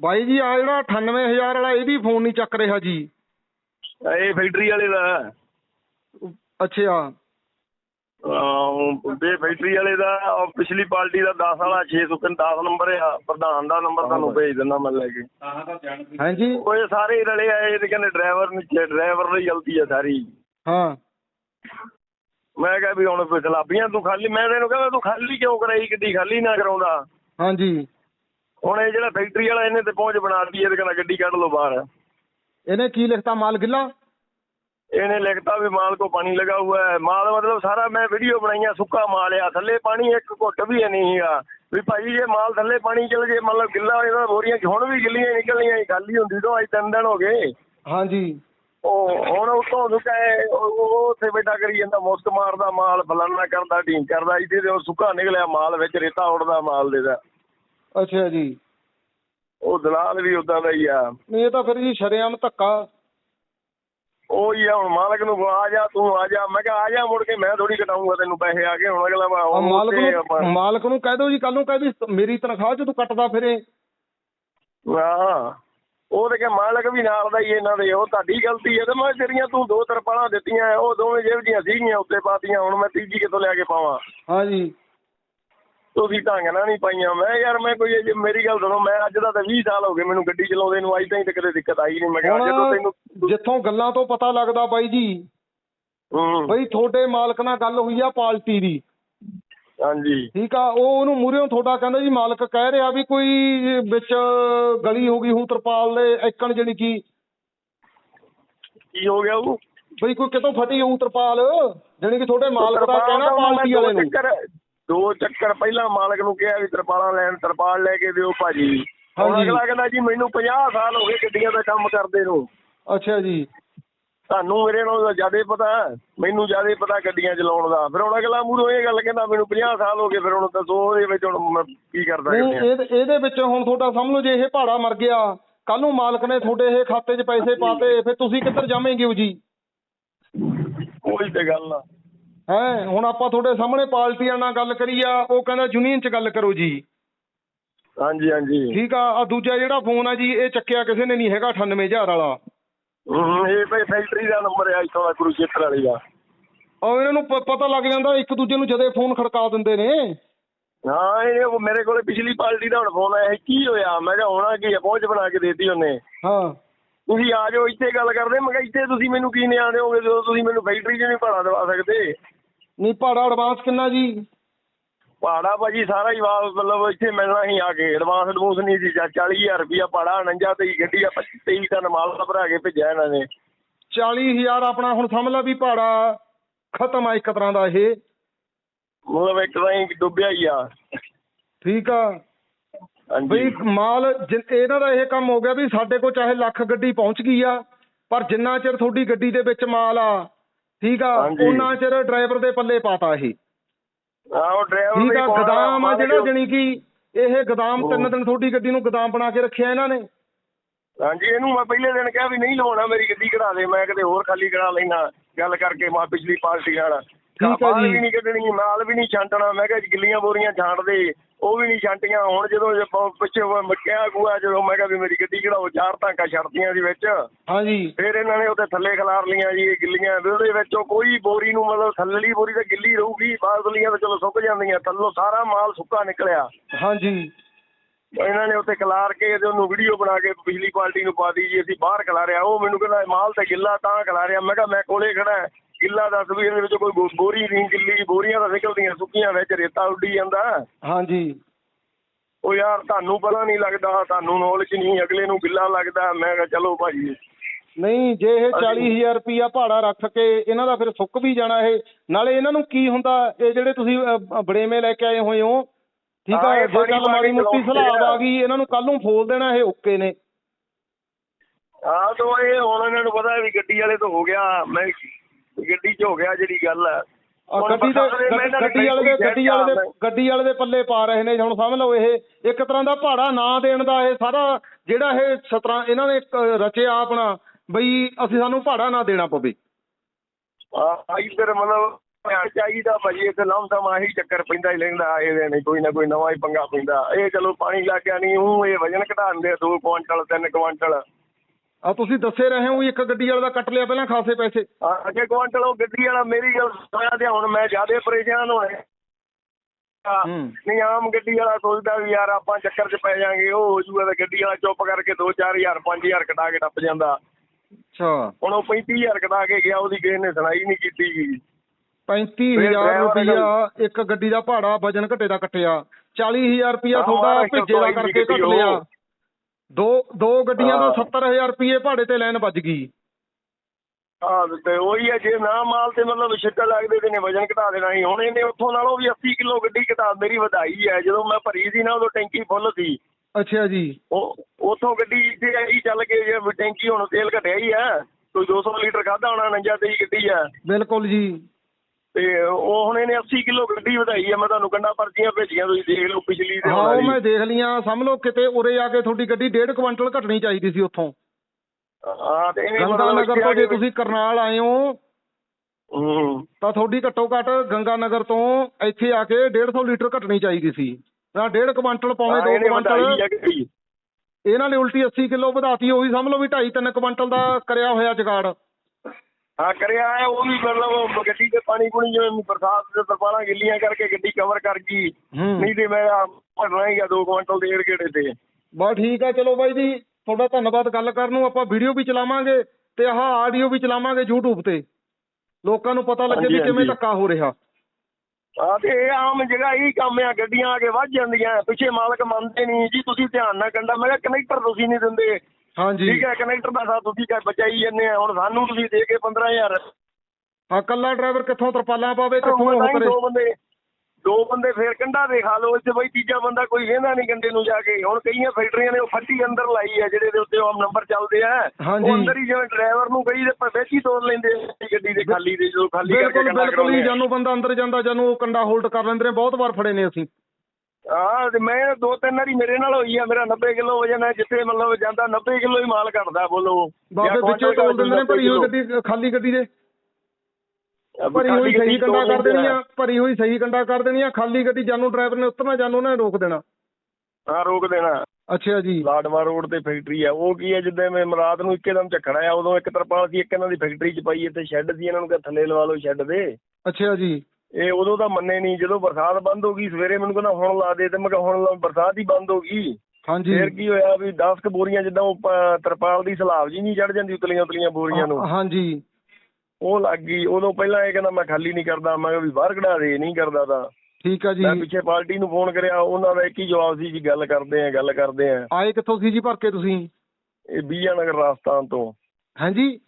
ਬਾਈ ਜੀ ਆ ਜਿਹੜਾ 98000 ਵਾਲਾ ਇਹ ਵੀ ਫੋਨ ਨਹੀਂ ਚੱਕ ਰਿਹਾ ਜੀ। ਇਹ ਫੈਕਟਰੀ ਵਾਲੇ ਦਾ। ਅੱਛਾ। ਇਹ ਫੈਕਟਰੀ ਵਾਲੇ ਦਾ ਉਹ ਪਿਛਲੀ ਪਾਰਟੀ ਦਾ 10 ਵਾਲਾ 610 ਨੰਬਰ ਆ ਪ੍ਰਧਾਨ ਦਾ ਨੰਬਰ ਤੁਹਾਨੂੰ ਭੇਜ ਦਿੰਦਾ ਮੈਂ ਲੈ ਕੇ। ਹਾਂਜੀ। ਉਹ ਇਹ ਸਾਰੇ ਰਲੇ ਆਏ ਇਹ ਤੇ ਕਹਿੰਦੇ ਡਰਾਈਵਰ ਨੀਚੇ ਡਰਾਈਵਰ ਦੀ ਗਲਤੀ ਆ ਸਾਰੀ। ਹਾਂ। ਮੈਂ ਕਿਹਾ ਵੀ ਹੁਣ ਕੋਈ ਖਲਾਬੀਆਂ ਤੂੰ ਖਾਲੀ ਮੈਂ ਤੈਨੂੰ ਕਹਿੰਦਾ ਤੂੰ ਖਾਲੀ ਕਿਉਂ ਕਰਾਈ ਗੱਡੀ ਖਾਲੀ ਨਾ ਕਰਾਉਂਦਾ। ਹਾਂਜੀ। ਹੁਣ ਇਹ ਜਿਹੜਾ ਫੈਕਟਰੀ ਵਾਲਾ ਇਹਨੇ ਤੇ ਪਹੁੰਚ ਬਣਾ ਦਿੱਤੀ ਇਹਦੇ ਕਹਿੰਦਾ ਗੱਡੀ ਕੱਢ ਲਓ ਬਾਹਰ। ਇਹਨੇ ਕੀ ਲਿਖਤਾ ਮਾਲ ਗਿੱਲਾ? ਇਹਨੇ ਲਿਖਤਾ ਵੀ ਮਾਲ ਕੋ ਪਾਣੀ ਲਗਾ ਹੁਆ ਹੈ। ਮਾਲ ਮਤਲਬ ਸਾਰਾ ਮੈਂ ਵੀਡੀਓ ਬਣਾਈਆਂ ਸੁੱਕਾ ਮਾਲ ਆ ਥੱਲੇ ਪਾਣੀ ਇੱਕ ਘੁੱਟ ਵੀ ਨਹੀਂ ਹੈਗਾ ਵੀ ਭਾਈ ਜੇ ਮਾਲ ਥੱਲੇ ਪਾਣੀ ਚਲ ਜੇ ਮਤਲਬ ਗਿੱਲਾ ਜਾਂਦਾ ਬੋਰੀਆਂ ਹੁਣ ਵੀ ਗਿੱਲੀਆਂ ਹੀ ਨਿਕਲਣੀਆਂ ਖਾਲੀ ਹੁੰਦੀ ਤੋਂ ਅੱਜ ਤਿੰਨ ਦਿਨ ਹੋ ਗਏ। ਹਾਂਜੀ। ਉਹ ਹੁਣ ਉਤੋਂ ਸੁੱਕਾ ਉਹ ਉੱਥੇ ਬੈਠਾ ਕਰੀ ਜਾਂਦਾ ਮੁਸਕ ਮਾਰਦਾ ਮਾਲ ਫਲਾਨਾ ਕਰਦਾ ਢੀਂਗ ਕਰਦਾ ਤੇ ਉਹ ਸੁੱਕਾ ਨਿਕਲਿਆ ਮਾਲ ਵਿੱਚ ਰੇਤਾ ਉੜਦਾ ਮਾਲ ਦੇ ਦਾ। ਅੱਛਾ ਜੀ। ਉਹ ਦਲਾਲ ਵੀ ਉਦਾਂ ਦਾ ਹੀ ਆ। ਨਹੀਂ ਇਹ ਤਾਂ ਫਿਰ ਜੀ ਸ਼ਰੇਆਮ ਧੱਕਾ। ਉਹ ਹੀ ਆ ਹੁਣ ਮਾਲਕ ਨੂੰ ਆ ਜਾ ਤੂੰ ਆ ਜਾ। ਮੈਂ ਕਿਹਾ ਆ ਜਾ ਮੁੜ ਕੇ ਮੈਂ ਥੋੜੀ ਕਟਾਉਂਗਾ ਤੈਨੂੰ ਪੈਸੇ ਆ ਕੇ ਹੁਣ ਅਗਲਾ ਆ ਉਹ ਮਾਲਕ ਨੂੰ ਮਾਲਕ ਨੂੰ ਕਹਿ ਦਿਓ ਜੀ ਕੱਲ ਨੂੰ ਕਹਿ ਵੀ ਮੇਰੀ ਤਨਖਾਹ ਚ ਤੂੰ ਕੱਟਦਾ ਫਿਰੇ। ਹਾਂ। ਉਹ ਤੇ ਕਿ ਮਾਲਕ ਵੀ ਨਾਲ ਦਾ ਹੀ ਇਹਨਾਂ ਦੇ ਉਹ ਤੁਹਾਡੀ ਗਲਤੀ ਹੈ ਤੇ ਮੈਂ ਜਿਹੜੀਆਂ ਤੂੰ ਦੋ ਤਰਪਾਲਾਂ ਦਿੱਤੀਆਂ ਉਹ ਦੋਵੇਂ ਜਿਹੋ ਜਿਹੀਆਂ ਸੀਗੀਆਂ ਉੱਤੇ ਪਾਤੀਆਂ ਹੁਣ ਮੈਂ ਤੀਜੀ ਕਿੱਥੋਂ ਲਿਆ ਕੇ ਪਾਵਾਂ? ਹਾਂਜੀ ਤੁਸੀਂ ਢੰਗ ਨਾਲ ਨਹੀਂ ਪਾਈਆਂ। ਮੈਂ ਯਾਰ ਮੈਂ ਕੋਈ ਇਹ- ਮੇਰੀ ਗੱਲ ਸੁਣੋ ਮੈਂ ਅੱਜ ਦਾ ਤਾਂ 20 ਸਾਲ ਹੋ ਗਏ ਮੈਨੂੰ ਗੱਡੀ ਚਲਾਉਂਦੇ ਨੂੰ ਅੱਜ ਤਾਈਂ ਤੇ ਕਦੇ ਦਿੱਕਤ ਆਈ ਨਹੀਂ। ਮੈਂ ਕਿਹਾ ਜਦੋਂ ਤੈਨੂੰ ਜਿੱਥੋਂ ਗੱਲਾਂ ਤੋਂ ਪਤਾ ਲੱਗਦਾ ਬਾਈ ਜੀ ਹੂੰ। ਬਈ ਤੁਹਾਡੇ ਮਾਲਕ ਨਾਲ ਗੱਲ ਹੋਈ ਆ ਪਾਰਟੀ ਦੀ। ਹਾਂਜੀ। ਠੀਕ ਆ ਉਹ ਉਹਨੂੰ ਮੂਹਰੇੋਂ ਤੁਹਾਡਾ ਕਹਿੰਦਾ ਜੀ ਮਾਲਕ ਕਹਿ ਰਿਹਾ ਵੀ ਕੋਈ ਵਿੱਚ ਗਲੀ ਹੋ ਗਈ ਹੂ ਤਰਪਾਲ ਦੇ ਐਕਣ ਜਿਹੜੀ ਕੀ ਕੀ ਹੋ ਗਿਆ ਉਹ? ਬਈ ਕੋਈ ਕਿਤੋਂ ਫਟੀ ਹੋਊ ਤਰਪਾਲ ਜਾਣੀ ਕਿ ਤੁਹਾਡੇ ਮਾਲਕ ਦਾ ਕਹਿਣਾ ਦੋ ਵਾਲੇ ਨੂੰ। ਦੋ ਚੱਕਰ ਪਹਿਲਾਂ ਮਾਲਕ ਨੂੰ ਕਿਹਾ ਵੀ ਤਰਪਾਲਾਂ ਲੈਣ ਤਰਪਾਲ ਲੈ ਕੇ ਦਿਓ ਭਾਜੀ। ਹੁਣ। ਅਗਲਾ ਕਹਿੰਦਾ ਜੀ ਮੈਨੂੰ 50 ਸਾਲ ਹੋ ਗਏ ਗੱਡੀਆਂ ਦਾ ਕੰਮ ਕਰਦੇ ਨੂੰ। ਅੱਛਾ ਜੀ। ਤੁਹਾਨੂੰ ਮੇਰੇ ਨਾਲੋਂ ਜ਼ਿਆਦਾ ਪਤਾ ਹੈ, ਮੈਨੂੰ ਜ਼ਿਆਦਾ ਪਤਾ ਗੱਡੀਆਂ ਚਲਾਉਣ ਦਾ। ਫਿਰ ਹੁਣ ਅਗਲਾ ਮੂਹਰੋਂ ਇਹ ਗੱਲ ਕਹਿੰਦਾ ਮੈਨੂੰ 50 ਸਾਲ ਹੋ ਗਏ ਫਿਰ ਹੁਣ ਦੱਸੋ ਉਹਦੇ ਵਿੱਚ ਹੁਣ ਮੈਂ ਕੀ ਕਰਦਾ ਨਹੀਂ ਇਹਦੇ ਵਿੱਚ ਹੁਣ ਤੁਹਾਡਾ ਸਮਝ ਲਓ ਜੇ ਇਹ ਭਾੜਾ ਮਰ ਗਿਆ ਕੱਲ ਨੂੰ ਮਾਲਕ ਨੇ ਤੁਹਾਡੇ ਇਹ ਖਾਤੇ 'ਚ ਪੈਸੇ ਪਾਤੇ ਫਿਰ ਤੁਸੀਂ ਕਿੱਧਰ ਜਾਵੇਂਗੇ ਜੀ? ਉਹੀ ਤੇ ਗੱਲ ਆ ਹੈ ਹੁਣ ਆਪਾਂ ਤੁਹਾਡੇ ਸਾਹਮਣੇ ਪਾਰਟੀਆਂ ਨਾਲ ਗੱਲ ਕਰੀ ਆ ਉਹ ਕਹਿੰਦਾ ਯੂਨੀਅਨ 'ਚ ਗੱਲ ਕਰੋ ਜੀ। ਹਾਂਜੀ ਹਾਂਜੀ। ਠੀਕ ਆ ਆ ਦੂਜਾ ਜਿਹੜਾ ਫੋਨ ਆ ਜੀ ਇਹ ਚੱਕਿਆ ਕਿਸੇ ਨੇ ਨਹੀਂ ਹੈਗਾ 98000 ਵਾਲਾ। ਇਹ ਭਾਈ ਫੈਕਟਰੀ ਦਾ ਨੰਬਰ ਹੈ ਇੱਥੋਂ ਦਾ ਕੁਰੂਕਸ਼ੇਤਰ ਵਾਲੀ ਦਾ। ਉਹ ਇਹਨਾਂ ਨੂੰ ਪ- ਪਤਾ ਲੱਗ ਜਾਂਦਾ ਇੱਕ ਦੂਜੇ ਨੂੰ ਜਦੇ ਫੋਨ ਖੜਕਾ ਦਿੰਦੇ ਨੇ। ਹਾਂ ਇਹ ਉਹ ਮੇਰੇ ਕੋਲੇ ਪਿਛਲੀ ਪਾਰਟੀ ਦਾ ਹੁਣ ਫੋਨ ਆਇਆ ਸੀ, ਕੀ ਹੋਇਆ? ਮੈਂ ਕਿਹਾ ਹੋਣਾ ਕੀ ਹੈ ਪਹੁੰਚ ਬਣਾ ਕੇ ਦੇਤੀ ਉਹਨੇ। ਹਾਂ। ਤੁਸੀਂ ਆ ਜਾਓ ਇੱਥੇ ਗੱਲ ਕਰਦੇ ਮੈਂ ਕਿਹਾ ਇੱਥੇ ਤੁਸੀਂ ਮੈਨੂੰ ਕੀ ਨਿਆਂ ਦਿਓਗੇ ਜਦੋਂ ਤੁਸੀਂ ਮੈਨੂੰ ਫੈਕਟਰੀ 'ਚ ਨਹੀਂ ਭਾੜਾ ਦਵਾ ਸਕਦੇ? ਨਹੀਂ ਭਾੜਾ ਐਡਵਾਂਸ ਕਿੰਨਾ ਜੀ? ਭਾੜਾ ਭਾਜੀ ਸਾਰਾ ਹੀ ਵਾ ਮਤਲਬ ਇੱਥੇ ਮਿਲਣਾ ਹੀ ਆ ਕੇ। ਐਡਵਾਂਸ ਐਡਵਾਂਸ ਨਹੀਂ ਸੀ 40000 ਰੁਪਇਆ ਭਾੜਾ 49 ਤੇ ਗੱਡੀ ਆ 25 23 ਟਨ ਮਾਲ ਦਾ ਭਰਾ ਕੇ ਭੇਜਿਆ ਇਹਨਾਂ ਨੇ। 40000 ਆਪਣਾ ਹੁਣ ਸਮਝ ਲਾ ਵੀ ਭਾੜਾ ਖਤਮ ਆ ਇੱਕ ਤਰ੍ਹਾਂ ਦਾ ਇਹ। ਮਤਲਬ ਇੱਕ ਤਾਂ ਹੀ ਡੁੱਬਿਆ ਹੀ ਆ। ਠੀਕ ਆ। ਬਈ ਮਾਲ ਇਹਨਾਂ ਦਾ ਇਹ ਕੰਮ ਹੋ ਗਿਆ ਵੀ ਸਾਡੇ ਕੋਲ ਚਾਹੇ ਲੱਖ ਗੱਡੀ ਪਹੁੰਚ ਗਈ ਆ ਪਰ ਜਿੰਨਾ ਚਿਰ ਤੁਹਾਡੀ ਗੱਡੀ ਦੇ ਵਿੱਚ ਮਾਲ ਆ ਠੀਕ ਆ ਹਾਂਜੀ। ਉਹਨਾਂ ਚਿਰ ਡਰਾਈਵਰ ਦੇ ਪੱਲੇ ਪਾਤਾ ਇਹ ਆਹ ਡਰਾਈਵਰ ਠੀਕ ਆ ਗਦਾਮ ਆ ਜਿਹੜਾ ਜਾਣੀ ਕਿ ਇਹ ਗਦਾਮ ਤਿੰਨ। ਦਿਨ ਤੁਹਾਡੀ ਗੱਡੀ ਨੂੰ ਗਦਾਮ ਬਣਾ ਕੇ ਰੱਖਿਆ ਇਹਨਾਂ ਨੇ ਹਾਂਜੀ ਇਹਨੂੰ ਮੈਂ ਪਹਿਲੇ ਦਿਨ ਕਿਹਾ ਵੀ ਨਹੀਂ ਲਵਾਉਣਾ ਮੇਰੀ ਗੱਡੀ ਕਢਾ ਦੇ ਮੈਂ ਕਿਤੇ ਹੋਰ ਖਾਲੀ ਕਰਾ ਲੈਣਾ ਗੱਲ ਕਰਕੇ ਮਾ ਪਿਛਲੀ ਪਾਰਟੀ ਨਾਲ ਠੀਕ ਆ ਜੀ। ਵੀ ਨਹੀਂ ਕੱਢਣੀ ਮਾਲ ਵੀ ਨਹੀਂ ਛਾਂਟਣਾ ਮੈਂ ਕਿਹਾ ਗਿੱਲੀਆਂ ਬੋਰੀਆਂ ਛਾਂਟ ਦੇ ਉਹ ਵੀ ਨਹੀਂ ਛਾਂਟੀਆਂ ਹੁਣ ਜਦੋਂ ਜੇ ਪ- ਪਿੱਛੇ ਮੱਕਿਆ ਗੂਆ ਜਦੋਂ ਮੈਂ ਕਿਹਾ ਵੀ ਮੇਰੀ ਗੱਡੀ ਕਢਾਓ ਚਾਰ ਟਾਂਕਾ ਛੱਡਤੀਆਂ ਸੀ ਵਿੱਚ। ਹਾਂਜੀ। ਫਿਰ ਇਹਨਾਂ ਨੇ ਉਹਦੇ ਥੱਲੇ ਖਿਲਾਰ ਲੀਆਂ ਜੀ ਇਹ ਗਿੱਲੀਆਂ। ਵੀ ਉਹਦੇ ਵਿੱਚੋਂ ਕੋਈ ਬੋਰੀ ਨੂੰ ਮਤਲਬ ਥੱਲੜੀ ਬੋਰੀ ਤਾਂ ਗਿੱਲੀ ਰਹੂਗੀ ਬਾਦਲੀਆਂ ਤਾਂ ਚਲੋ ਸੁੱਕ ਜਾਂਦੀਆਂ। ਥੱਲੋਂ ਸਾਰਾ ਮਾਲ ਸੁੱਕਾ ਨਿਕਲਿਆ। ਹਾਂਜੀ। ਇਹਨਾਂ ਨੇ ਉੱਤੇ ਖਿਲਾਰ ਕੇ ਤੇ ਉਹਨੂੰ ਵੀਡੀਓ ਬਣਾ ਕੇ ਪਿਛਲੀ ਪਾਰਟੀ ਨੂੰ ਪਾ ਦੀ ਜੀ। ਅਸੀਂ ਬਾਹਰ ਖਿਲਾਰਿਆ। ਉਹ ਮੈਨੂੰ ਕਹਿੰਦਾ ਮਾਲ ਤੇ ਗਿੱਲਾ ਤਾਂ ਖਿਲਾਰਿਆ। ਮੈਂ ਕਿਹਾ ਮੈਂ ਕੋਲੇ ਖੜਾ ਹੈ। ਗਿੱਲਾ ਦੱਸ ਵੀ ਇਹਦੇ ਵਿੱਚ ਕੋਈ ਬੋਰੀ ਨਹੀਂ ਗਿੱਲੀ ਬੋਰੀਆਂ ਤਾਂ ਨਿਕਲਦੀਆਂ ਸੁੱਕੀਆਂ ਵਿੱਚ ਰੇਤਾ ਉੱਡੀ ਜਾਂਦਾ। ਹਾਂਜੀ। ਉਹ ਯਾਰ ਤੁਹਾਨੂੰ ਪਤਾ ਨਹੀਂ ਲੱਗਦਾ ਤੁਹਾਨੂੰ ਨੌਲੇਜ ਨਹੀਂ ਅਗਲੇ ਨੂੰ ਗਿੱਲਾ ਲੱਗਦਾ। ਮੈਂ ਕਿਹਾ ਚਲੋ ਭਾਜੀ ਨਹੀਂ ਜੇ ਇਹ 40000 ਰੁਪਿਆ ਭਾੜਾ ਰੱਖ ਕੇ ਇਹਨਾਂ ਦਾ ਫਿਰ ਸੁੱਕ ਵੀ ਜਾਣਾ ਇਹ। ਨਾਲੇ ਇਹਨਾਂ ਨੂੰ ਕੀ ਹੁੰਦਾ ਇਹ ਜਿਹੜੇ ਤੁਸੀਂ ਬੜੇਵੇਂ ਲੈ ਕੇ ਆਏ ਹੋਏ ਹੋ ਠੀਕ ਆ? ਜੇ ਪਾ ਮਾੜੀ ਚਲਾਉਂਦੇ ਸਲਾਬ ਆ। ਆ ਗਈ ਇਹਨਾਂ ਨੂੰ ਕੱਲ ਨੂੰ ਫੋਲ ਦੇਣਾ ਇਹ ਓਕੇ ਨੇ। ਆਹ ਤੋਂ ਇਹ ਹੁਣ ਇਹਨਾਂ ਨੂੰ ਪਤਾ ਵੀ ਗੱਡੀ ਵਾਲੇ ਤੋਂ ਹੋ ਗਿਆ ਮੈਂ ਗੱਡੀ 'ਚ ਹੋ ਗਿਆ ਜਿਹੜੀ ਗੱਲ ਆ। ਗੱਡੀ ਦੇ ਗੱਡੀ ਵਾਲੇ ਦੇ ਗੱਡੀ ਵਾਲੇ ਦੇ ਗੱਡੀ ਵਾਲੇ ਦੇ ਪੱਲੇ ਪਾ ਰਹੇ ਨੇ। ਹੁਣ ਸਮਝ ਲਓ ਇਹ ਇੱਕ ਤਰ੍ਹਾਂ ਦਾ ਭਾੜਾ ਨਾ ਦੇਣ ਦਾ ਇਹ ਸਾਰਾ ਜਿਹੜਾ ਇਹ ਸਤਰਾਂ ਇਹਨਾਂ ਨੇ ਇੱਕ ਰਚਿਆ ਆਪਣਾ ਬਈ ਅਸੀਂ ਸਾਨੂੰ ਭਾੜਾ ਨਾ ਦੇਣਾ ਪਵੇ। ਆ ਇੱਧਰ ਮਤਲਬ ਚਾਹੀਦਾ ਭਾਜੀ ਇੱਥੇ ਲਮਸਮ ਆਹੀ ਚੱਕਰ ਪੈਂਦਾ ਹੀ ਲੈਂਦਾ ਇਹਦੇ ਨਹੀਂ ਕੋਈ ਨਾ ਕੋਈ ਨਵਾਂ ਹੀ ਪੰਗਾ ਪੈਂਦਾ। ਇਹ ਚਲੋ ਪਾਣੀ ਲੱਗ ਗਿਆ ਨਹੀਂ ਉਹ ਇਹ ਵਜਨ ਘਟਾਉਂਦੇ 2 ਕੁਆਂਟਲ 3 ਕੁਆਂਟਲ। ਆ ਤੁਸੀਂ ਦੱਸੇ ਰਹੇ ਹੋ ਇੱਕ ਗੱਡੀ ਵਾਲੇ ਦਾ ਕੱਟ ਲਿਆ ਪਹਿਲਾਂ ਖਾਸੇ ਪੈਸੇ। ਅੱਗੇ ਕੁਆਂਟਲ ਉਹ ਗੱਡੀ ਵਾਲਾ ਮੇਰੀ ਗੱਲ ਸੁਣਿਆ ਤੇ ਹੁਣ ਮੈਂ ਜ਼ਿਆਦਾ ਪਰੇਸ਼ਾਨ ਹੋਇਆ। ਨਹੀਂ ਆਮ ਗੱਡੀ ਵਾਲਾ ਸੋਚਦਾ ਵੀ ਯਾਰ ਆਪਾਂ ਚੱਕਰ 'ਚ ਪੈ ਜਾਾਂਗੇ ਉਹ ਹੋ ਜੂਗਾ ਤੇ ਗੱਡੀ ਵਾਲਾ ਚੁੱਪ ਕਰਕੇ 2-4000 5000 ਕਟਾ ਕੇ ਟੱਪ ਜਾਂਦਾ। ਅੱਛਾ। ਹੁਣ ਉਹ 35000 ਕਟਾ ਕੇ ਗਿਆ ਉਹਦੀ ਕਿਸੇ ਨੇ ਸੁਣਾਈ ਨਹੀਂ ਕੀਤੀ ਗੀ। 35000 driver ਰੁਪਇਆ ਇੱਕ ਗੱਡੀ ਦਾ ਭਾੜਾ ਵਜਨ ਘਟੇ ਦਾ ਕੱਟਿਆ। 40000 ਰੁਪਇਆ ਤੁਹਾਡਾ ਮਹਾਰਾਜ ਭੇਜੇ ਦਾ ਕਰਕੇ ਘਟ। ਲਿਆ। ਦੋ ਦੋ ਗੱਡੀਆਂ ਦਾ ਹਾਂ। 70000 ਰੁਪਏ ਭਾੜੇ ਤੇ ਲੈਣ ਵੱਜ ਗਈ। ਹਾਂ ਤੇ ਉਹੀ ਹੈ ਜੇ ਨਾ ਮਾਲ ਤੇ ਮਤਲਬ ਛਿੱਟਾ ਲੱਗਦੇ ਤੇ ਨੇ ਵਜਨ ਘਟਾ ਦੇਣਾ ਸੀ ਹੁਣ ਇਹਨੇ ਉੱਥੋਂ ਨਾਲੋਂ ਵੀ 80 ਕਿਲੋ ਗੱਡੀ ਘਟਾ ਮੇਰੀ ਵਧਾਈ ਹੈ। ਜਦੋਂ ਮੈਂ ਭਰੀ ਸੀ ਨਾ ਉਦੋਂ ਟੈਂਕੀ ਫੁੱਲ ਸੀ। ਅੱਛਾ ਜੀ। ਉਹ ਉੱਥੋਂ ਗੱਡੀ ਇੱਥੇ ਆਈ ਚੱਲ ਕੇ ਜੇ ਟੈਂਕੀ ਹੁਣ ਤੇਲ ਘਟਿਆ ਹੀ ਹੈ। ਕੋਈ 200 ਲੀਟਰ ਖਾਦਾ ਹੋਣਾ ਨੰਜਾ ਤੇਈ ਗੱਡੀ ਹੈ। ਬਿਲਕੁਲ ਜੀ। ਤੇ ਉਹ ਹੁਣ ਇਹਨੇ 80 ਕਿਲੋ ਗੱਡੀ ਵਧਾਈ ਹੈ ਮੈਂ ਤੁਹਾਨੂੰ ਕੰਡਾ ਪਰਚੀਆਂ ਭੇਜੀਆਂ ਤੁਸੀਂ ਦੇਖ ਲਓ ਪਿਛਲੀ ਤੇ ਹਾਂ ਉਹ। ਮੈਂ ਦੇਖ ਲੀਆਂ ਸਮਝ ਲਓ ਕਿਤੇ ਉਰੇ ਆ ਕੇ ਤੁਹਾਡੀ ਗੱਡੀ 1.5 ਕੁਇੰਟਲ ਘਟਣੀ ਚਾਹੀਦੀ ਸੀ ਉੱਥੋਂ। ਹਾਂ ਤੇ ਇਹਨੇ ਗੰਗਾ ਨਗਰ ਤੋਂ ਆ ਜੇ ਤੁਸੀਂ ਕਰਨਾਲ ਆਏ ਹੋ ਤਾਂ ਤੁਹਾਡੀ ਘੱਟੋ ਘੱਟ ਗੰਗਾ ਨਗਰ ਤੋਂ ਇੱਥੇ ਆ ਕੇ 150 ਲੀਟਰ ਘਟਣੀ ਚਾਹੀਦੀ ਸੀ। ਤਾਂ 1.5 ਕੁਇੰਟਲ ਹਾਂ, 2 ਇਹਨੇ ਵਧਾਈ ਕੁਇੰਟਲ ਇਹਨਾਂ ਨੇ ਉਲਟੀ 80 ਕਿਲੋ ਵਧਾਤੀ ਉਹ ਵੀ ਸਮਝ ਲਓ ਵੀ 2.5 3 ਕੁਇੰਟਲ ਦਾ ਕਰਿਆ ਹੋਇਆ ਜਗਾੜ। ਹਾਂ ਕਰਿਆ ਹੈ ਉਹ ਵੀ ਮਤਲਬ ਗੱਡੀ ਤੇ ਪਾਣੀ ਪੁਣੀ ਜਿਵੇਂ ਬਰਸਾਤ ਦੇ ਤਰਪਾਲਾਂ ਗਿੱਲੀਆਂ ਕਰਕੇ ਗੱਡੀ ਕਵਰ ਕਰ ਗਈ। ਹੂੰ। ਨਹੀਂ ਤੇ ਮੈਂ ਭਰਨਾ ਹੀਗਾ 2 ਕੁਇੰਟਲ ਦੇ ਗੇੜੇ ਤੇ। ਬਸ ਠੀਕ ਆ ਚਲੋ ਬਾਈ ਜੀ ਤੁਹਾਡਾ ਧੰਨਵਾਦ ਗੱਲ ਕਰਨ ਨੂੰ। ਆਪਾਂ ਵੀਡੀਓ ਵੀ ਚਲਾਵਾਂਗੇ ਤੇ ਆਹ ਆਡੀਓ ਵੀ ਚਲਾਵਾਂਗੇ YouTube ਤੇ। ਲੋਕਾਂ ਨੂੰ ਪਤਾ ਲੱਗੇ ਵੀ ਕਿਵੇਂ। ਧੱਕਾ ਹੋ ਰਿਹਾ। ਆ ਤੇ ਇਹ ਆਮ ਜਗ੍ਹਾ ਇਹੀ ਕੰਮ ਆ ਗੱਡੀਆਂ ਆ ਕੇ ਵੱਜ ਜਾਂਦੀਆਂ। ਪਿੱਛੇ ਮਾਲਕ ਮੰਨਦੇ ਨਹੀਂ ਜੀ ਤੁਸੀਂ ਧਿਆਨ ਨਾਲ ਕੰਡਾ। ਮੈਂ ਕਿਹਾ ਕਨੈਕਟਰ ਤੁਸੀਂ ਨਹੀਂ ਦਿੰਦੇ। ਹਾਂਜੀ। ਠੀਕ ਹੈ ਕਨੈਕਟਰ ਦਾ ਸਾਥ ਤੁਸੀਂ ਕਾ ਬਚਾਈ ਜੰਨੇ ਆ। ਹੁਣ ਸਾਨੂੰ ਤੁਸੀਂ ਦੇ ਕੇ 15000 ਹਾਂ ਕੱਲਾ ਡਰਾਈਵਰ ਕਿੱਥੋਂ ਤਰਪਾਲਾਂ ਪਾਵੇ ਕਿੱਥੋਂ ਉਹ ਤਾਂ ਹੀ ਕਰੇ ਦੋ ਬੰਦੇ ਦੋ ਬੰਦੇ ਫੇਰ ਕੰਡਾ ਦੇ ਖਾ ਲਓ ਇੱਥੇ ਬਈ ਤੀਜਾ ਬੰਦਾ ਕੋਈ ਵੇਂਦਾ ਨਹੀਂ ਕੰਡੇ ਨੂੰ ਜਾ ਕੇ। ਹੁਣ ਕਈਆਂ ਫੈਕਟਰੀਆਂ ਨੇ ਉਹ ਫੱਟੀ ਅੰਦਰ ਲਾਈ ਹੈ ਜਿਹੜੇ ਦੇ ਉੱਤੇ ਆਮ ਨੰਬਰ ਚੱਲਦੇ ਆ। ਉਹ ਅੰਦਰ ਹੀ ਜਿਵੇਂ ਡਰਾਈਵਰ ਨੂੰ ਕਈ ਦੇ ਵਿੱਚ ਹੀ ਤੋੜ ਲੈਂਦੇ ਗੱਡੀ ਦੇ ਖਾਲੀ ਦੇ ਜਦੋਂ ਖਾਲੀ ਕਰਕੇ ਬਿਲਕੁਲ ਕੰਡਾ ਬਿਲਕੁਲ ਕਰਾਉਂਦੇ ਆ। ਜਾਨੂੰ ਬੰਦਾ ਅੰਦਰ ਜਾਂਦਾ ਜਾਨੂੰ ਉਹ ਕੰਡਾ ਹੋਲਡ ਕਰ ਲੈਂਦੇ ਨੇ। ਬਹੁਤ ਵਾਰ ਫੜੇ ਨੇ ਅਸੀਂ। ਹਾਂ ਤੇ ਮੈਂ ਦੋ ਤਿੰਨ ਵਾਰੀ ਮੇਰੇ ਨਾਲ ਹੋਈ ਆ ਮੇਰਾ 90 ਕਿਲੋ ਵਜਨ ਹੈ ਜਿੱਥੇ ਮਤਲਬ ਜਾਂਦਾ 90 ਕਿਲੋ ਹੀ ਮਾਲ ਘਟਦਾ ਬੋਲੋ। ਬਾਬੇ ਵਿੱਚੇ ਤੋਲ ਦਿੰਦੇ ਨੇ ਭਰੀ ਹੋਈ। ਗੱਡੀ ਖਾਲੀ ਗੱਡੀ ਦੇ। ਭਰੀ ਹੋਈ ਸਹੀ ਕੰਡਾ ਕਰ ਦੇਣੀ ਆ ਭਰੀ ਹੋਈ ਸਹੀ ਕੰਡਾ ਕਰ ਦੇਣੀ ਆ ਖਾਲੀ ਗੱਡੀ ਜਾਨੂੰ ਡਰਾਈਵਰ ਨੇ ਉਤਰਨਾ ਜਾਨੂੰ ਉਹਨੇ ਰੋਕ ਦੇਣਾ। ਹਾਂ ਰੋਕ ਦੇਣਾ। ਅੱਛਾ ਜੀ। ਲਾਡਵਾ ਰੋਡ ਤੇ ਫੈਕਟਰੀ ਆ ਉਹ ਕੀ ਹੈ ਜਿੱਦਾਂ ਮੈਂ ਰਾਤ ਨੂੰ ਇੱਕਦਮ ਝੱਖੜਾ ਆ ਉਦੋਂ ਇੱਕ ਤਰਪਾਲ ਸੀ ਇੱਕ ਇਹਨਾਂ ਦੀ ਫੈਕਟਰੀ 'ਚ ਪਾਈ ਇੱਥੇ ਸ਼ੈੱਡ ਸੀ ਇਹਨਾਂ ਨੂੰ ਕਿਹਾ ਥੱਲੇ ਲਵਾ ਲਓ ਸ਼ੈੱਡ ਦੇ। ਅੱਛਾ ਜੀ। ਇਹ ਉਦੋਂ ਤਾਂ ਮੰਨੇ ਨਹੀਂ ਜਦੋਂ ਬਰਸਾਤ ਬੰਦ ਹੋ ਗਈ ਸਵੇਰੇ ਮੈਨੂੰ ਕਹਿੰਦਾ ਹੁਣ ਲਾ ਦੇ ਤੇ ਮੈਂ ਕਿਹਾ ਹੁਣ ਲਾ- ਬਰਸਾਤ ਹੀ ਬੰਦ ਹੋ ਗਈ। ਹਾਂਜੀ। ਫੇਰ ਕੀ ਹੋਇਆ ਵੀ 10 ਕ ਬੋਰੀਆਂ ਜਿੱਦਾਂ ਉਹ ਤਰਪਾਲ ਦੀ ਸਲਾਬ ਜੀ ਨਹੀਂ ਚੜ ਜਾਂਦੀ ਉਤਲੀਆਂ ਉਤਲੀਆਂ ਬੋਰੀਆਂ ਨੂੰ। ਹਾਂਜੀ। ਉਹ ਲੱਗ ਗਈ ਉਦੋਂ ਪਹਿਲਾਂ ਇਹ ਕਹਿੰਦਾ ਮੈਂ ਖਾਲੀ ਨਹੀਂ ਕਰਦਾ ਮੈਂ ਕਿਹਾ ਵੀ ਬਾਹਰ ਕਢਾ ਦੇ ਨਹੀਂ ਕਰਦਾ ਤਾਂ। ਠੀਕ ਆ ਜੀ। ਮੈਂ ਪਿੱਛੇ ਪਾਰਟੀ ਨੂੰ ਫੋਨ ਕਰਿਆ ਉਹਨਾਂ ਦਾ ਇੱਕ ਹੀ ਜਵਾਬ ਸੀ ਜੀ ਗੱਲ ਕਰਦੇ ਆ ਗੱਲ ਕਰਦੇ ਆ। ਆਏ ਕਿੱਥੋਂ ਸੀ ਜੀ ਭਰ ਕੇ ਤੁਸੀਂ? ਇਹ ਬੀਜਾਨਗਰ ਰਾਜਸਥਾਨ ਤੋਂ। ਹਾਂਜੀ।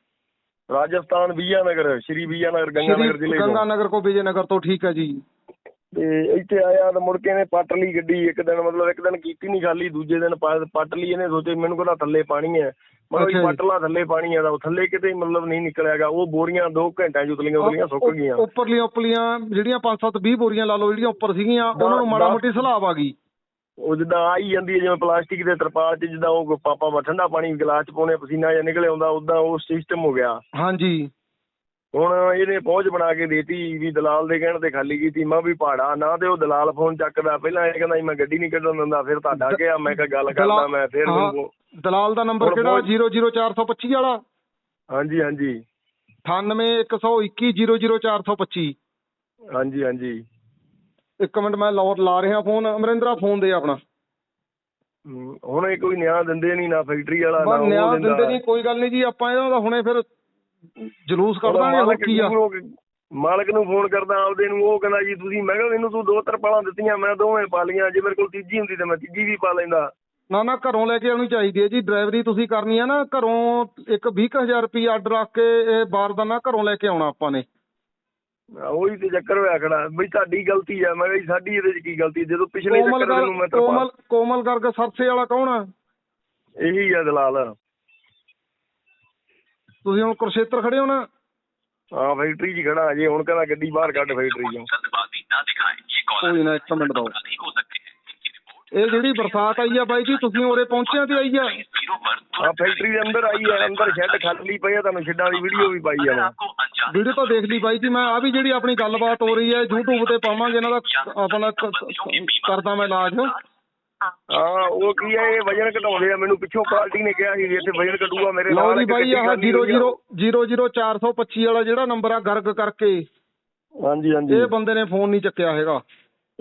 ਰਾਜਸਥਾਨ ਬੀਜਾਨਗਰ ਸ਼੍ਰੀ ਬੀਜਾਨਗਰ ਗੰਗਾਨਗਰ ਜ਼ਿਲ੍ਹੇ ਗੰਗਾ ਤੋਂ। ਨਗਰ ਕੋ ਵਿਜੇ ਨਗਰ ਤੋਂ ਠੀਕ ਹੈ ਜੀ। ਤੇ ਇੱਥੇ ਆਇਆ ਤਾਂ ਮੁੜ ਕੇ ਇਹਨੇ ਪੱਟ ਲਈ ਗੱਡੀ ਇੱਕ ਦਿਨ ਮਤਲਬ ਇੱਕ ਦਿਨ ਕੀਤੀ ਨਹੀਂ ਖਾਲੀ ਦੂਜੇ ਦਿਨ ਪਾ- ਪੱਟ ਲਈ ਇਹਨੇ ਸੋਚੇ ਮੈਨੂੰ ਕਹਿੰਦਾ ਥੱਲੇ ਪਾਣੀ ਹੈ। ਮੈਂ ਅੱਛਾ ਜੀ। ਪੱਟ ਲਾ ਥੱਲੇ ਪਾਣੀ ਹੈ ਤਾਂ ਉਹ ਥੱਲੇ ਕਿਤੇ ਮਤਲਬ ਨਹੀਂ ਨਿਕਲਿਆਗਾ ਉਹ ਬੋਰੀਆਂ 2 ਘੰਟਿਆਂ ਚ ਉਤਲੀਆਂ ਉਤਲੀਆਂ ਸੁੱਕ ਗਈਆਂ। ਉੱਪਰਲੀਆਂ ਉੱਪਰਲੀਆਂ ਜਿਹੜੀਆਂ 5-7 20 ਬੋਰੀਆਂ ਲਾ ਲਓ ਜਿਹੜੀਆਂ ਉੱਪਰ ਸੀਗੀਆਂ ਉਹਨਾਂ ਨੂੰ ਮਾੜਾ ਮੋਟੀ ਸਲਾਬ ਆ ਗਈ। ਉਹ ਜਿੱਦਾਂ ਆਈ ਜਾਂਦੀ ਹੈ ਜਿਵੇਂ ਪਲਾਸਟਿਕ ਦੇ ਤਰਪਾਲ 'ਚ ਜਿੱਦਾਂ ਉਹ ਪਾਪਾ ਠੰਡਾ ਪਾਣੀ ਗਲਾਸ 'ਚ ਪਾਉਣੇ ਪਸੀਨਾ ਜਾਂ ਨਿਕਲੇ ਆਉਂਦਾ ਉਦਾਂ ਉਹ ਸਿਸਟਮ ਹੋ ਗਿਆ। ਹਾਂਜੀ। ਹੁਣ ਇਹਨੇ ਪਹੁੰਚ ਬਣਾ ਕੇ ਦੇਤੀ ਵੀ ਦਲਾਲ ਦੇ ਕਹਿਣ ਤੇ ਖਾਲੀ ਕੀਤੀ ਮੈਂ ਵੀ ਪਹਾੜਾ ਨਾ ਤੇ ਉਹ ਦਲਾਲ ਫੋਨ ਚੱਕਦਾ ਪਹਿਲਾਂ ਇਹ ਕਹਿੰਦਾ ਸੀ ਮੈਂ ਗੱਡੀ ਨਹੀਂ ਕੱਢਣ ਦਿੰਦਾ ਫਿਰ ਤੁਹਾਡਾ ਗਿਆ ਮੈਂ ਕਿਹਾ ਗੱਲ ਕਰਦਾ ਮੈਂ ਫਿਰ ਦਲਾਲ ਦਾ ਨੰਬਰ ਕਿਹੜਾ? ਬਹੁਤ- 00425 ਵਾਲਾ? ਹਾਂਜੀ ਹਾਂਜੀ। 9812100425 ਹਾਂਜੀ ਹਾਂਜੀ। ਇੱਕ ਮਿੰਟ ਮੈਂ ਲਾ ਲਾ ਰਿਹਾ ਫੋਨ ਅਮਰਿੰਦਰਾ ਫੋਨ ਦੇ ਆਪਣਾ। ਹੁਣ ਇਹ ਕੋਈ ਨਿਆਂ ਦਿੰਦੇ ਨਹੀਂ ਨਾ ਫੈਕਟਰੀ ਵਾਲਾ ਨਾ ਨਿਆਂ ਦਿੰਦੇ। ਦਿੰਦਾ ਨਹੀਂ ਕੋਈ ਗੱਲ ਨਹੀਂ ਜੀ ਆਪਾਂ ਇਹਨਾਂ ਦਾ ਹੁਣੇ ਫਿਰ ਜਲੂਸ ਕੱਢ ਦਾਂਗੇ ਹੋਰ ਕੀ ਆ। ਮਾਲਕ ਨੂੰ ਫੋਨ ਕਰਦਾ ਆਪਦੇ ਨੂੰ ਉਹ ਕਹਿੰਦਾ ਜੀ ਤੁਸੀਂ ਮੈਂ ਕਿਹਾ ਮੈਨੂੰ ਤੂੰ ਦੋ ਤਰਪਾਲਾਂ ਦਿੱਤੀਆਂ ਮੈਂ ਦੋਵੇਂ ਪਾ ਲਈਆਂ ਜੇ ਮੇਰੇ ਕੋਲ ਤੀਜੀ ਹੁੰਦੀ ਤਾਂ ਮੈਂ ਤੀਜੀ ਵੀ ਪਾ ਲੈਂਦਾ। ਨਾ ਨਾ ਘਰੋਂ ਲੈ ਕੇ ਆਉਣੀ ਚਾਹੀਦੀ ਹੈ ਜੀ ਡਰਾਈਵਰੀ ਤੁਸੀਂ ਕਰਨੀ ਹੈ ਨਾ ਘਰੋਂ ਇੱਕ 20000 ਰੁਪਏ ਅੱਡ ਰੱਖ ਕੇ ਇਹ ਬਾਰਦਾਨਾ ਘਰੋਂ ਲੈ ਕੇ ਆਉਣਾ ਆਪਾਂ ਨੇ। ਉਹੀ ਤੇ ਚੱਕਰ ਹੋਇਆ ਖੜਾ। ਬਈ ਤੁਹਾਡੀ ਗਲਤੀ ਆ ਮੈਂ ਕਿਹਾ ਸਾਡੀ ਇਹਦੇ ਚ ਕੀ ਗਲਤੀ ਜਦੋਂ ਪਿਛਲੇ ਕੋਮਲ ਚੱਕਰ ਨੂੰ ਮੈਂ ਗਰਗ ਕੋਮਲ ਕੋਮਲ ਗਰਗ ਸਰਸੇ ਵਾਲਾ ਕੌਣ ਆ? ਇਹੀ ਆ ਦਲਾਲ। ਤੁਸੀਂ ਹੁਣ ਕੁਰਸ਼ੇਤਰ ਖੜੇ ਹੋ ਨਾ। ਆ ਫੈਕਟਰੀ 'ਚ ਖੜਾ। ਜੇ ਹੁਣ ਕਹਿੰਦਾ ਗੱਡੀ ਬਾਹਰ ਕੱਢ ਫੈਕਟਰੀ 'ਚੋਂ। ਕੋਈ ਨਾ ਇੱਕ ਮਿੰਟ ਦਿਓ ਇਹ ਜਿਹੜੀ ਬਰਸਾਤ ਆਈ ਆ ਬਾਈ ਜੀ ਤੁਸੀਂ ਉਰੇ ਪਹੁੰਚਿਆ ਤੇ ਆਈ ਆ? ਆ ਫੈਕਟਰੀ ਦੇ ਅੰਦਰ ਆਈ ਹੈ ਅੰਦਰ ਸ਼ੈੱਡ ਖਾਲੀ ਪਈ ਹੈ ਤੁਹਾਨੂੰ ਸ਼ੈੱਡਾਂ ਦੀ ਵੀਡੀਓ ਵੀ ਪਾਈ ਆ ਮੈਂ। ਵੀਡੀਓ ਤਾਂ ਦੇਖ ਲਈ ਬਾਈ ਜੀ ਮੈਂ ਆ ਵੀ ਜਿਹੜੀ ਆਪਣੀ ਗੱਲਬਾਤ ਹੋ ਰਹੀ ਹੈ YouTube ਤੇ ਪਾਵਾਂਗੇ ਇਹਨਾਂ ਦਾ ਆਪਣਾ ਕਰਦਾ ਮੈਂ ਇਲਾਜ। ਹਾਂ ਉਹ ਕੀ ਹੈ ਇਹ ਵਜਨ ਘਟਾਉਂਦੇ ਆ ਮੈਨੂੰ ਪਿੱਛੋਂ ਪਾਰਟੀ ਨੇ ਕਿਹਾ ਸੀ ਵੀ ਇੱਥੇ ਵਜਨ ਘਟੂਗਾ ਮੇਰੇ ਲਓ ਨਾਲ ਇੱਕ ਬਾਈ ਆਹ ਖਾਲੀ ਹੋਈ ਆ। 00 00425 ਵਾਲਾ ਜਿਹੜਾ ਨੰਬਰ ਆ ਗਰਗ ਕਰਕੇ। ਹਾਂਜੀ ਹਾਂਜੀ। ਇਹ ਬੰਦੇ ਨੇ ਫੋਨ ਨਹੀਂ ਚੱਕਿਆ ਹੈਗਾ।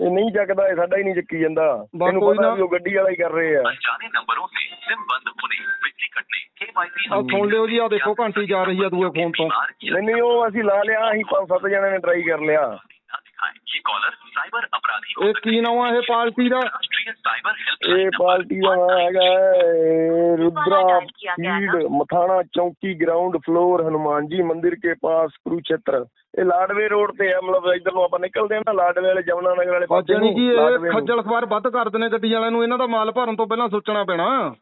ਇਹ ਨਹੀਂ ਚੱਕਦਾ ਇਹ ਸਾਡਾ ਹੀ ਨਹੀਂ ਚੱਕੀ ਜਾਂਦਾ। ਇਹਨੂੰ ਪਤਾ ਵੀ ਉਹ ਗੱਡੀ ਵਾਲਾ ਹੀ ਕਰ ਰਹੇ ਆ। ਅਣਜਾਣੇ ਨੰਬਰੋਂ ਤੇ ਸੁਣ ਲਿਓ ਜੀ ਆ ਦੇਖੋ ਘੰਟੀ ਜਾ ਰਹੀ ਆ ਦੂਏ ਫੋਨ ਤੋਂ। ਨਹੀਂ ਨਹੀਂ ਉਹ ਅਸੀਂ ਲਾ ਲਿਆ ਅਸੀਂ ਪੰਜ ਸੱਤ ਜਣਿਆਂ ਨੇ ਟਰਾਈ ਕਰ ਲਿਆ। ਇਹ ਕਾਲਰ ਸਾਈਬਰ ਅਪਰਾਧੀ ਇਹ ਕੀ ਨਵਾਂ ਇਹ ਪਾਰਟੀ ਦਾ? ਇਹ ਪਾਰਟੀ ਦਾ ਹੈਗਾ ਰੁਦਰਾ रुद्रा पीड़ मथाना चौकी ग्राउंड फ्लोर हनुमान जी मंदिर के पास कुरुक्षेत्र ਇਹ ਲਾਡਵੇ ਰੋਡ ਤੇ ਆ ਮਤਲਬ ਇਧਰ ਨੂੰ ਆਪਾਂ ਨਿਕਲਦੇ ਆ ਨਾ ਲਾਡਵੇ ਵਾਲੇ ਜਮਨਾ ਨਗਰ ਵਾਲੇ ਪਾਸੇ ਜਾਨੀ ਕਿ ਇਹ ਖੱਜਲ ਖਵਾਰ ਵੱਧ ਕਰਦੇ ਨੇ ਗੱਡੀ ਵਾਲਿਆਂ ਨੂੰ ਇਹਨਾਂ ਦਾ ਮਾਲ ਭਰਨ ਤੋਂ ਪਹਿਲਾਂ ਸੋਚਣਾ ਪੈਣਾ।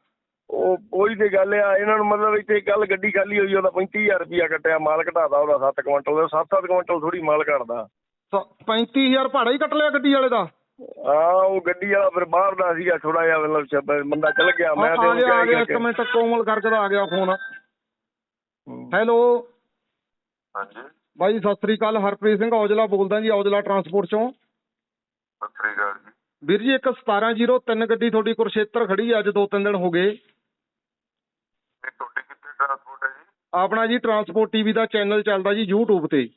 ਉਹ ਕੋਈ ਤੇ ਗੱਲ ਆ ਇਹਨਾਂ ਨੂੰ ਮਤਲਬ ਇੱਥੇ ਕੱਲ ਗੱਡੀ ਖਾਲੀ ਹੋਈ ਉਹਦਾ 35000 ਰੁਪਿਆ ਕੱਟਿਆ ਮਾਲ ਘਟਾਦਾ ਉਹਦਾ 7 ਕੁਇੰਟਲ ਦਾ 7-7 ਕੁਇੰਟਲ ਥੋੜੀ ਮਾਲ ਘਟਦਾ। 35000 ਭਾੜਾ ਹੀ ਕੱਟ ਲਿਆ ਗੱਡੀ ਵਾਲੇ ਦਾ। ਹਾਂ ਉਹ ਗੱਡੀ ਵਾਲਾ ਫਿਰ ਬਾਹਰ ਦਾ ਸੀਗਾ ਥੋੜਾ ਜਿਹਾ ਮਤਲਬ ਬੰਦਾ ਚੱਲ ਗਿਆ ਆ ਮੈਂ ਤੇ ਆ ਗਿਆ ਆ ਇੱਕ ਕਿ ਮਿੰਟ ਕੋਮਲ ਕਰਕੇ ਦਾ ਆ ਗਿਆ ਫੋਨ। ਹੈਲੋ। ਹਾਂਜੀ। ਬਾਈ ਸਤਿ ਸ੍ਰੀ ਅਕਾਲ ਹਰਪ੍ਰੀਤ ਸਿੰਘ ਔਜਲਾ ਬੋਲਦਾ ਜੀ ਔਜਲਾ ਟਰਾਂਸਪੋਰਟ ਚੋਂ। ਸਤਿ ਸ੍ਰੀ ਅਕਾਲ ਜੀ। ਵੀਰ ਜੀ ਇੱਕ 1703 ਗੱਡੀ ਤੁਹਾਡੀ ਕੁਰਸ਼ੇਤਰ ਖੜੀ ਆ ਅੱਜ ਦੋ ਤਿੰਨ ਦਿਨ ਹੋ ਗਏ। ਇਹ ਤੁਹਾਡੇ ਕਿੱਥੇ ਟਰਾਂਸਪੋਰਟ ਹੈ ਜੀ? ਆਪਣਾ ਜੀ ਟਰਾਂਸਪੋਰਟ ਟੀਵੀ ਦਾ ਚੈਨਲ ਚੱਲਦਾ ਜੀ YouTube ਤੇ।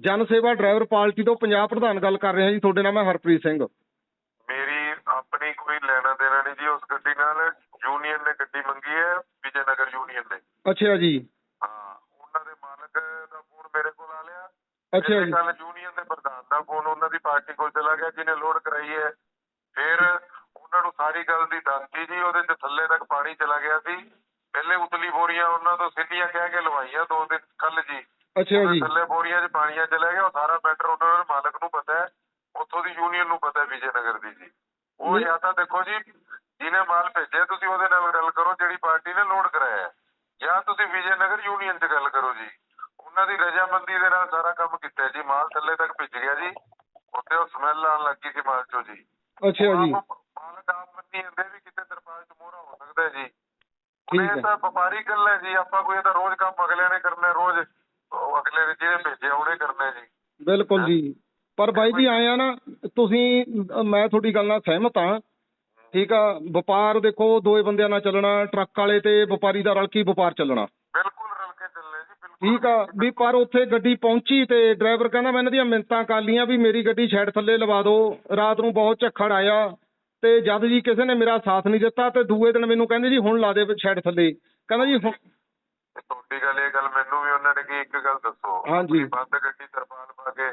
ਜਨ ਸੇਵਾ ਡਰਾਈਵਰ ਪਾਰਟੀ ਤੋਂ ਪੰਜਾਬ ਪ੍ਰਧਾਨ ਗੱਲ ਕਰ ਰਿਹਾ ਜੀ। ਤੁਹਾਡੇ ਨਾਲ ਮੈਂ ਹਰਪ੍ਰੀਤ ਸਿੰਘ। ਮੇਰੀ ਆਪਣੀ ਕੋਈ ਲੈਣਾ ਦੇਣਾ ਨਹੀਂ ਜੀ ਉਸ ਗੱਡੀ ਨਾਲ ਯੂਨੀਅਨ ਨੇ ਗੱਡੀ ਮੰਗੀ ਹੈ ਵਿਜੇ ਨਗਰ ਯੂਨੀਅਨ ਨੇ। ਅੱਛਾ ਜੀ। ਹਾਂ ਉਹਨਾਂ ਦੇ ਮਾਲਕ ਦਾ ਫੋਨ ਮੇਰੇ ਕੋਲ ਆ ਲਿਆ। ਅੱਛਾ ਜੀ। ਕੱਲ ਯੂਨੀਅਨ ਦੇ ਪ੍ਰਧਾਨ ਦਾ ਫੋਨ ਉਹਨਾਂ ਦੀ ਪਾਰਟੀ ਕੋਲ ਚਲਾ ਗਿਆ ਜਿਹਨੇ ਲੋਡ ਕਰਾਈ ਹੈ। ਫਿਰ ਉਹਨਾਂ ਨੂੰ ਸਾਰੀ ਗੱਲ ਦੀ ਦੱਸਤੀ ਜੀ ਉਹਦੇ ਚ ਥੱਲੇ ਤੱਕ ਪਾਣੀ ਚਲਾ ਗਿਆ ਸੀ। ਪਹਿਲੇ ਉਤਲੀ ਬੋਰੀਆਂ ਉਹਨਾਂ ਤੋਂ ਸਿੱਧੀਆਂ ਕਹਿ ਕੇ ਲਵਾਈਆਂ ਦੋ ਦਿਨ ਕੱਲ ਜੀ। ਅੱਛਾ ਜੀ। ਥੱਲੇ ਬੋਰੀਆਂ 'ਚ ਪਾਣੀਆਂ ਚਲੇ ਗਿਆ ਉਹ ਸਾਰਾ ਮੈਟਰ ਉਹਨਾਂ ਦੇ ਮਾਲਕ ਨੂੰ ਪਤਾ ਹੈ ਉੱਥੋਂ ਦੀ ਯੂਨੀਅਨ ਨੂੰ ਪਤਾ ਹੈ ਵਿਜੇ ਨਗਰ ਦੀ ਜੀ। ਉਹ। ਜਾਂ ਤਾਂ ਦੇਖੋ ਜੀ ਜਿਹਨੇ ਮਾਲ ਭੇਜਿਆ ਤੁਸੀਂ ਉਹਦੇ ਨਾਲ ਗੱਲ ਕਰੋ ਜਿਹੜੀ ਪਾਰਟੀ ਨੇ ਲੋਡ ਕਰਾਇਆ। ਜਾਂ ਤੁਸੀਂ ਵਿਜੇ ਨਗਰ ਯੂਨੀਅਨ 'ਚ ਗੱਲ ਕਰੋ ਜੀ। ਉਹਨਾਂ ਦੀ ਰਜਾਮੰਦੀ ਦੇ ਨਾਲ ਸਾਰਾ ਕੰਮ ਕੀਤਾ ਜੀ ਮਾਲ ਥੱਲੇ ਤੱਕ ਭੇਜ ਗਿਆ ਜੀ। ਉੱਥੇ ਉਹ ਸਮੈਲ ਆਉਣ ਲੱਗੀ ਸੀ ਮਾਲ 'ਚੋਂ ਜੀ। ਅੱਛਾ ਜੀ। ਮਾਲਕ ਆਪ ਮੰਨੀ ਜਾਂਦੇ ਵੀ ਕਿਤੇ ਤਰਪਾਲ 'ਚ ਮੋਹਰਾ ਹੋ ਸਕਦਾ ਜੀ। ਇਹ ਤਾਂ ਵਪਾਰੀ ਗੱਲ ਹੈ ਜੀ ਆਪਾਂ ਕੋਈ ਇਹਦਾ ਰੋਜ਼ ਕੰਮ ਅਗਲਿਆਂ ਨੇ ਕਰਨਾ ਰੋਜ਼ ਅਗਲੇ ਨੇ ਜਿਹਨੇ ਭੇਜਿਆ ਉਹਨੇ ਕਰਨਾ ਜੀ। ਬਿਲਕੁਲ ਜੀ। ਪਰ ਬਾਈ ਜੀ ਆਏ ਆ ਨਾ ਤੁਸੀਂ ਮੈਂ ਤੁਹਾਡੀ ਗੱਲ ਨਾਲ ਸਹਿਮਤ ਹਾਂ ਠੀਕ ਆ ਵਪਾਰ ਦੇਖੋ ਦੋਏ ਬੰਦਿਆਂ ਨਾਲ ਚੱਲਣਾ ਟਰੱਕ ਵਾਲੇ ਤੇ ਵਪਾਰੀ ਦਾ ਰਲ ਕੇ ਵਪਾਰ ਚੱਲਣਾ। ਬਿਲਕੁਲ ਰਲ ਕੇ ਚੱਲਣਾ ਜੀ ਬਿਲਕੁਲ ਠੀਕ ਆ ਵੀ ਪਰ ਉੱਥੇ ਗੱਡੀ ਪਹੁੰਚੀ ਤੇ ਡਰਾਈਵਰ ਕਹਿੰਦਾ ਮੈਂ ਇਹਨਾਂ ਦੀਆਂ ਮਿੰਤਾਂ ਕਰ ਲੀਆਂ ਵੀ ਮੇਰੀ ਗੱਡੀ ਛੱਡ ਥੱਲੇ ਲਵਾ ਦਿਓ ਰਾਤ ਨੂੰ ਬਹੁਤ ਝੱਖੜ ਆਇਆ ਤੇ ਜਦ ਜੀ ਕਿਸੇ ਨੇ ਮੇਰਾ ਸਾਥ ਨਹੀਂ ਦਿੱਤਾ ਤੇ ਦੂਏ ਦਿਨ ਮੈਨੂੰ ਕਹਿੰਦੇ ਜੀ ਹੁਣ ਲਾ ਦੇ ਛੱਡ ਥੱਲੇ। ਕਹਿੰਦਾ ਜੀ ਤੁਹਾਡੀ ਗੱਲ ਇਹ ਗੱਲ ਮੈਨੂੰ ਵੀ ਉਹਨਾਂ ਨੇ ਕੀ ਇੱਕ ਗੱਲ ਦੱਸੋ। ਹਾਂਜੀ। ਬੰਦ ਗੱਡੀ ਤਰਪਾਲ ਪਾ ਕੇ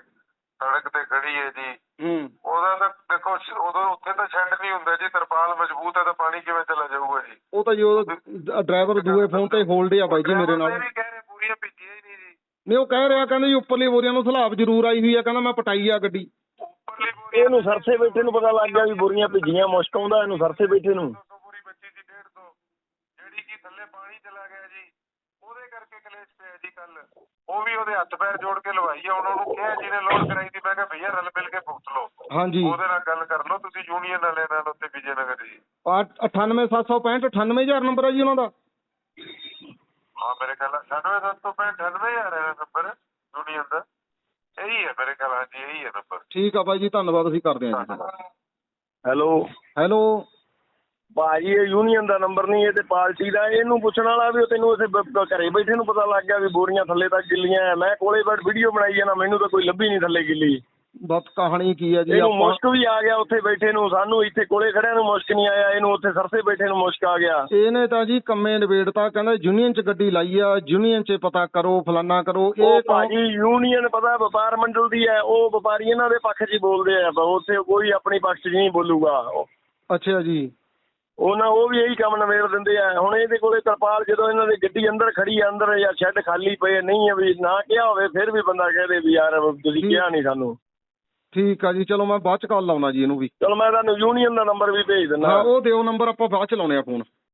ਸੜਕ ਤੇ ਖੜੀ ਹੈ ਜੀ। ਹੂੰ। ਉਹਦਾ ਤਾਂ ਦੇਖੋ ਉਦੋਂ ਉੱਥੇ ਤਾਂ ਛੱਡ ਨਹੀਂ ਹੁੰਦਾ ਜੀ ਤਰਪਾਲ ਮਜ਼ਬੂਤ ਹੈ ਤਾਂ ਪਾਣੀ ਕਿਵੇਂ ਚਲਾ ਜਾਊਗਾ ਜੀ? ਉਹ ਤਾਂ ਜੀ ਉਹ ਡਰਾਈਵਰ ਦੂਏ ਫੋਨ ਤੇ ਹੋਲਡ ਆ ਬਾਈ ਜੀ ਮੇਰੇ ਨਾਲ। ਵੀ ਕਹਿ ਰਹੇ ਪੂਰੀਆਂ ਭੇਜੀਆਂ ਹੀ ਨਹੀਂ ਜੀ। ਨਹੀਂ ਉਹ ਕਹਿ ਰਿਹਾ ਕਹਿੰਦੇ ਜੀ ਉੱਪਰਲੀ ਬੋਰੀਆਂ ਨੂੰ ਸਲਾਬ ਜ਼ਰੂਰ ਆਈ ਹੋਈ ਆ ਕਹਿੰਦਾ ਮੈਂ ਪਟਾਈ ਆ ਗੱਡੀ। ਉੱਪਰਲੀ ਬੋਰੀ ਇਹਨੂੰ ਸਰਸੇ ਬੈਠੇ ਨੂੰ ਪਤਾ ਲੱਗ ਗਿਆ ਵੀ ਬੋਰੀਆਂ ਭੇਜੀਆਂ ਮੁਸ਼ਕ ਆਉਂਦਾ ਇਹਨੂੰ ਸਰਸੇ ਬੈਠੇ ਨੂੰ 200 ਬੋਰੀ ਬੱਚੀ ਸੀ 150 ਜਿਹੜੀ ਕਿ ਥੱਲੇ ਪਾਣੀ ਚਲਾ ਗਿਆ ਜੀ ਉਹਦੇ ਕਰਕੇ ਕੱਲ ਉਹ ਵੀ ਉਹਦੇ ਹੱਥ ਪੈਰ ਜੋੜ ਕੇ ਲਵਾਈ ਆ ਉਹਨਾਂ ਨੂੰ ਕਿਹਾ ਜਿਹਨੇ ਲੋਡ ਕਰਾਈ ਸੀ ਮੈਂ ਕਿਹਾ ਭਈਆ ਰਲ ਮਿਲ ਕੇ ਭੁਗਤ ਲਓ। ਹਾਂਜੀ। ਉਹਦੇ ਨਾਲ ਗੱਲ ਕਰ ਲਓ ਤੁਸੀਂ ਯੂਨੀਅਨ ਵਾਲੇ ਨਾਲ ਉੱਤੇ ਵਿਜੇ ਨਗਰ ਜੀ ਆ 98765 98000 ਨੰਬਰ ਹੈ ਜੀ ਉਹਨਾਂ ਦਾ। ਹਾਂ ਮੇਰੇ ਖਿਆਲ 97 98000 ਹੈ ਨੰਬਰ ਯੂਨੀਅਨ ਦਾ। ਇਹੀ ਹੈ ਮੇਰੇ ਖਿਆਲ ਹਾਂਜੀ ਇਹੀ ਹੈ ਨੰਬਰ। ਠੀਕ ਆ ਬਾਈ ਜੀ ਧੰਨਵਾਦ ਅਸੀਂ ਕਰਦੇ ਹਾਂ ਜੀ। ਹੈਲੋ। ਹੈਲੋ। ਭਾਜੀ ਇਹ ਯੂਨੀਅਨ ਦਾ ਨੰਬਰ ਨਹੀਂ ਇਹ ਤੇ ਪਾਰਟੀ ਦਾ ਇਹਨੂੰ ਪੁੱਛਣ ਵਾਲਾ ਵੀ ਉਹ ਤੈਨੂੰ ਬ- ਘਰੇ ਬੈਠੇ ਨੂੰ ਪਤਾ ਲੱਗ ਗਿਆ ਵੀ ਬੋਰੀਆਂ ਥੱਲੇ ਤੱਕ ਗਿੱਲੀਆਂ ਮੈਂ ਕੋਲੇ ਬੈਠ ਵੀਡੀਓ ਬਣਾਈ ਜਾਣਾ ਮੈਨੂੰ ਤਾਂ ਕੋਈ ਲੱਭੀ ਨਹੀਂ ਥੱਲੇ ਗਿੱਲੀ। ਬਸ ਕਹਾਣੀ ਕੀ ਹੈ ਜੀ ਇਹਨੂੰ ਮੁਸ਼ਕ ਵੀ ਆ ਗਿਆ ਉੱਥੇ ਬੈਠੇ ਨੂੰ। ਸਾਨੂੰ ਇੱਥੇ ਕੋਲੇ ਖੜਿਆਂ ਨੂੰ ਮੁਸ਼ਕ ਨਹੀਂ ਆਇਆ ਇਹਨੂੰ ਉੱਥੇ ਸਰਸੇ ਬੈਠੇ ਨੂੰ ਮੁਸ਼ਕ ਆ ਗਿਆ। ਇਹਨੇ ਤਾਂ ਜੀ ਕੰਮੇ ਨਿਬੇੜਤਾ ਕਹਿੰਦਾ ਯੂਨੀਅਨ ਚ ਗੱਡੀ ਲਾਈ ਆ ਯੂਨੀਅਨ ਚ ਪਤਾ ਕਰੋ ਫਲਾਨਾ ਕਰੋ ਇਹ ਭਾਜੀ ਯੂਨੀਅਨ ਪਤਾ ਵਪਾਰ ਮੰਡਲ ਦੀ ਹੈ ਉਹ ਵਪਾਰੀ ਇਹਨਾਂ ਦੇ ਪੱਖ 'ਚ ਹੀ ਬੋਲਦੇ ਆ। ਉੱਥੇ ਕੋਈ ਆਪਣੀ ਪੱਖ 'ਚ ਨਹੀਂ ਬੋਲੂਗਾ। ਅੱਛਾ ਜੀ। ਉਹਨਾਂ ਉਹ ਵੀ ਇਹੀ ਕੰਮ ਨਵੇੜ ਦਿੰਦੇ ਆ। ਹੁਣ ਇਹਦੇ ਕੋਲੇ ਤਰਪਾਲ ਜਦੋਂ ਇਹਨਾਂ ਦੀ ਗੱਡੀ ਅੰਦਰ ਖੜੀ ਆ ਅੰਦਰ ਜਾਂ ਸ਼ੈੱਡ ਖਾਲੀ ਪਏ ਨਹੀਂ ਆ ਵੀ ਨਾ ਕਿਹਾ ਹੋਵੇ ਫਿਰ ਵੀ ਬੰਦਾ ਕਹਦੇ ਵੀ ਯਾਰ ਤੁਸੀਂ। ਕਿਹਾ ਨਹੀਂ ਸਾਨੂੰ। ਠੀਕ ਆ ਜੀ ਚਲੋ ਮੈਂ ਬਾਅਦ ਚ ਕਾਲ ਲਾਉਣਾ ਜੀ ਇਹਨੂੰ ਵੀ। ਚਲੋ ਮੈਂ ਤੁਹਾਨੂੰ ਯੂਨੀਅਨ ਦਾ ਨੰਬਰ ਵੀ ਭੇਜ ਦਿੰਦਾ। ਹਾਂ ਉਹ ਦਿਓ ਨੰਬਰ ਆਪਾਂ ਬਾਅਦ ਚ ਲਾਉਣੇ ਆ ਫੋਨ